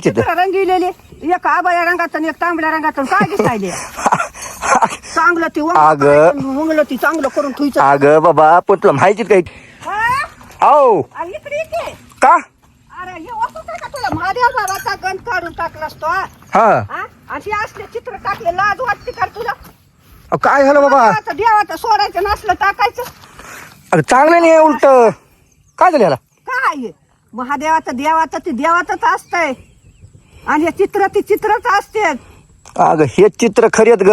चित्र चित्र रंगविलेले एक आबाया आणि एक तांबड्या रंगाचं काय दिसायले? चांगलं ती अगं. मुंगलं ती चांगलं करून ठुईचं. अगं बाबा पण तुला माहिती काही हा? आओ. आ, इकडे इथे का. अरे हे का तुला? महादेव बाबाचा गण काढून टाकलास तो हा? हा. हा? हे असले चित्र टाकले लाज वाटते का तुला? अहो, काय झालं बाबा? देवाचं देवाचं सोडायचं नसलं टाकायचं. अगं चांगलं नाही उलट. काय झालं याला? काय? महादेवाचं देवाचं ते देवाचंच असतंय. आणि हे चित्र ती चित्रच असते. अगं हे चित्र खरेत ग.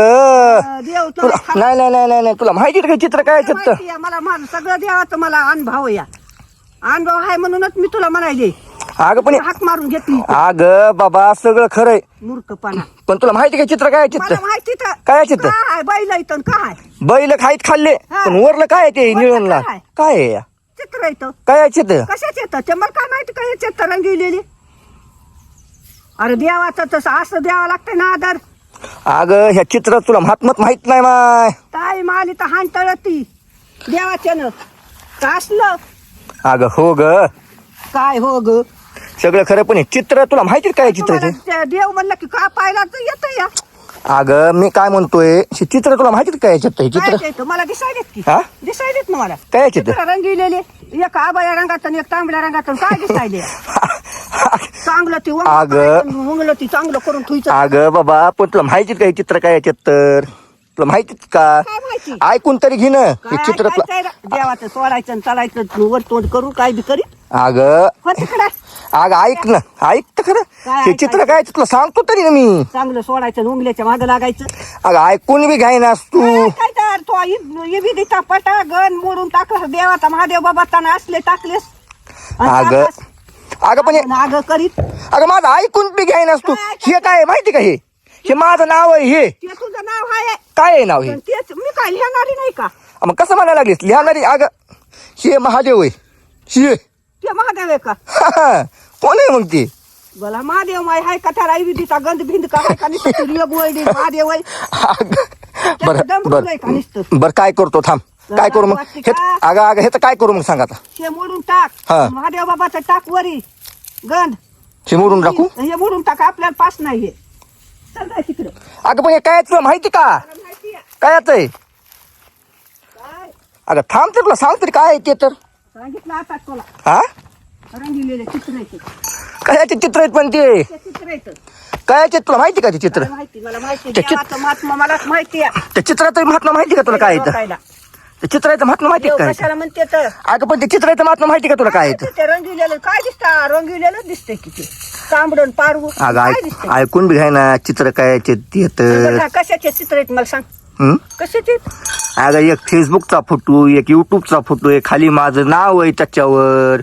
देव तो तुला नाही नाही नाही नाही नाही. तुला माहिती का चित्र काय चित्र मला माझं सगळं देवाचं मला अनुभव या. अनुभव आहे म्हणूनच मी तुला म्हणायले. अगं पण हाक मारून घेतली. अगं बाबा सगळं खरंय मूर्खपणा. पण तुला माहिती का चित्र काय मला चित्र? माहिती तर काय आहे चित्र? काय बैल इथं काय बैल खाईत खाल्ले हा. पण वरलं काय ते वरलं निळणला? काय? काय आहे या? चित्र येतं काय आहे चित्र? कशाच येतं ते मला काय माहिती काय चित्र रंगविलेली? अरे देवाचं तसं असं द्यावं लागतंय ना आधार अगं ह्या चित्रात तुला महात्मत माहीत नाही माय. ताई माली तर हाण ती देवाच्यानं. का असलं? अगं हो ग. काय हो ग? सगळं खरं पण हे चित्र तुला माहिती काय चित्र ते तुम्हाला ते देव म्हणलं की का पाहिला तर येतं या. अगं मी काय म्हणतोय हे चित्र तुला माहिती काय चित्र हे काय चित्र ते येतं? मला दिसायलेत की. हा? दिसायलेत ना मला. काय चित्र? चित्र रंगविलेले एक आबाया रंगाचं आणि एक तांबड्या रंगाचं. काय दिसायले? चांगलं ती अगं. मुंगलं ती चांगलं करून ठुईचं अगं बाबा पण तुला माहिती आहे का हे चित्र काय आहे चित्र तुला माहिती आहे का? काय माहिती? ऐकून तरी घे ना हे काय चित्र तुला काय काय देवाचं सोडायचं आणि चालायचं वर तोंड करू काय बी करी अगं. हो तिकडे. अगं ऐक ना ऐक तर खरं. काय हे चित्र? काय तुला सांगतो तरी ना मी. चांगलं सोडायचं आणि उंगल्याच्या मागं लागायचं. अगं ऐकून बी घ्याय नास तू. काय तर तो पटा गण मोडून टाकला. देवाचा महादेव बाबाचा असले टाकलेस. आणि अगं. टाकलास. अगं पण हे करीत. अगं माझं ऐकून बी घ्याय नास तू हे काय आहे माहिती का हे? हे माझं नाव आहे हे. ते तुझं नाव आहे काय आहे नाव हे? पण तेच मी काय लिहिणारी नाही का? मग कसं म्हणायला लागलीस? लिहाणारी अगं हे महादेव आहे. हे. ते महादेव आहे का? कोण आहे मग ते? बोला महादेव माय हाय का? त्या विधीचा गंध भिंद का हाय नुसतं महादेव आहे. बर दम बर. आहे का नुसतं? बर काय करतो थांब. काय करू मग? हे? अगं अगं हे तर काय करू मग सांग आता. हे मोडून टाक. हा. महादेव बाबाचं टाक वरी. गंध हे मोडून टाकू? हे मोडून टाक आपल्याला पास नाही चल जाय तिकडं. अगं पण हे काय आहे तुला माहिती का? मला माहिती आहे. काय आहे काय? अगं थांब तर तुला सांग तरी काय आहे ते तर. सांगितलं आता तुला. हा? चित्र आहे. कशाचे चित्र आहेत पण ते? ते चित्र येतं काय ते तुला माहिती का ते चित्र? मला माहिती मला माहिती ते चित्र- देवाचं महात्मा मलाच माहिती आहे. त्या चित्राचं महात्मा माहिती का तुला काय येतं चित्राचं महात्मा माहिती देव का काय कशाला म्हणते तर? अगं पण ते चित्राचं महात्मा माहिती का तुला काय येतं? ते रंगविलेलं? काय दिसतं? रंगविलेलं दिसतंय की ते? तांबडण पारवू अगं काय ऐक दिसतंय? ऐकून बी घ्याय ना चित्र काय ते येतं बघा, कशाचे चित्र आहेत मला सांग. हं? कशाचे? अगं एक फेसबुकचा फोटो एक युट्यूबचा फोटो आहे खाली माझं नाव आहे त्याच्यावर.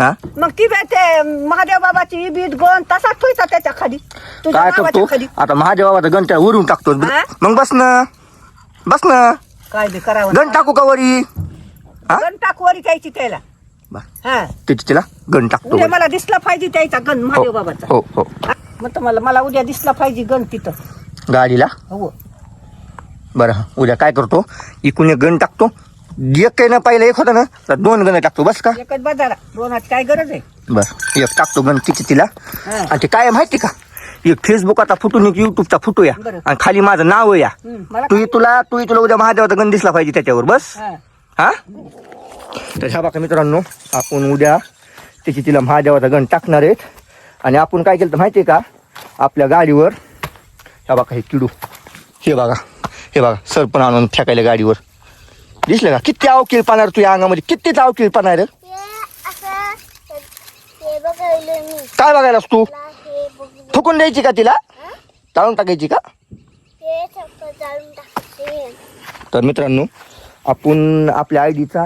हा? मग ती बी ते महादेव बाबाची बीट गण तसाच ठेवायचा त्याच्याखाली. तुझ्या काय नावाच्या करतो? खाली. आता माझ्या बाबाचा गण त्या वरून टाकतो. हा? मग बस ना. बस ना. काय बी करावं गण टाकू का वरी? हा? गण टाक वरी त्याची त्याला. बरं. हा. त्याची तिला गण टाकतो उद्या. मला दिसला पाहिजे त्याचा गण महादेव बाबाचा. हो हो. हा? मग तर मला उद्या दिसला पाहिजे गण तिथं. गाडीला? हो. बरं उद्या काय करतो? इकून एक गण टाकतो. एक काही ना पाहिलं एक होतं ना तर दोन गण टाकतो बस का? एकच बाजारा दोनात काय गरज आहे? बर एक टाकतो गण तिची तिला. हा. आणि ते काय आहे माहिती का? एक फेसबुकाचा फोटो एक युट्यूबचा फोटो या बरं. आणि खाली माझं नाव या. मला तू तुला तू तुला उद्या महादेवाचा गण दिसला पाहिजे त्याच्यावर बस. हा. हा? तर ह्या बघा मित्रांनो आपण उद्या त्याची तिला महादेवाचा गण टाकणार आहेत. आणि आपण काय केलं तर माहिती आहे का? आपल्या गाडीवर ह्या बघा हे किडू. हे बघा हे बघा सरपण आणून फेकायला गाडीवर. दिसलं का? किती अवकील पाणार तुझ्या अंगामध्ये? कितीच अवकील पाणार रे हे असं हे बघायलं मी. काय बघायलास तू? फुकून द्यायची का तिला? टाळून टाकायची का? सगळं जाळून टाकते तर मित्रांनो आपण आपल्या आय डीचा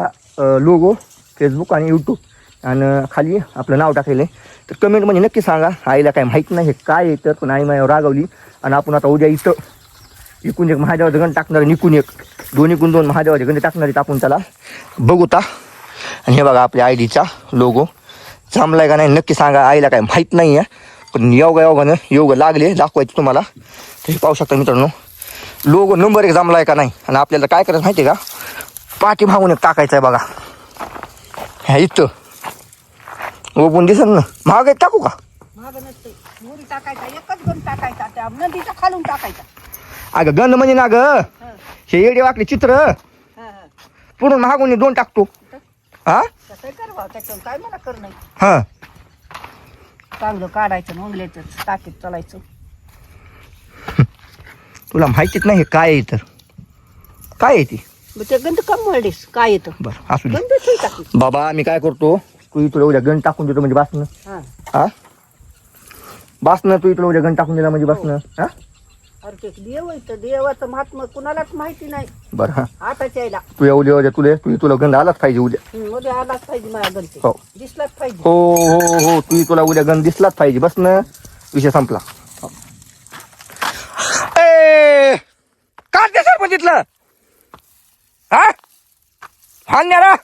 लोगो फेसबुक आणि यूट्यूब आणि खाली आपलं नाव टाकलेलं आहे. तर कमेंटमध्ये नक्की सांगा आईला काय माहीत नाही हे काय आहे तर पण आई माझ्यावर रागवली. आणि आपण आता उद्या इथं इकून एक महादेवाचं गण टाकणार इकून एक दोन इकून दोन महादेवाचे गण टाकणार आहेत आपण त्याला. बघूता आणि हे बघा आपल्या आय डीचा लोगो जमलाय का नाही नक्की सांगा आईला काय माहीत नाही आहे पण योगा योगानं योग लागले दाखवायचे तुम्हाला. हे पाहू शकता मित्रांनो. लोगो नंबर एक जमलाय का नाही? आणि आपल्याला काय करायचं माहिती आहे का? पाठी भागून एक टाकायचं आहे बघा. ह्या इथं. ओपून दिसन ना महाग एक टाकू का? अगं गंध म्हणजे ना ग? हं, येडे वाकले चित्र. पुढून महागून दोन टाकतो. हा? हा. चांगलं काढायचं मुंगल्याचं टाकीत चालायचं. तुला माहितीच नाही हे काय आहे तर काय आहे ती? मग ते गंध कम मळलीस काय येतं बरं असू दे. गंध ठेवी टाकी. बाबा मी काय करतो तू तुला उद्या गण टाकून देतो म्हणजे बसणं. हा. हा? बसणं तू तुला उद्या गण टाकून दिला म्हणजे बसणं. हा? अरे ते देव आहे तर देवाचं महात्मा कुणालाच माहिती नाही. बरं हा. आताच्या यायला. तू या उद्या उद्या तुला तू तुला गंध आलाच पाहिजे उद्या. हं, उद्या आलाच पाहिजे माझ्या गणते हो. दिसलाच पाहिजे. हो हो हो तू तुला उद्या गण दिसलाच पाहिजे. बसणं विषय संपला. ए काढ ते सरपंच इथलं. हा? हान्यारा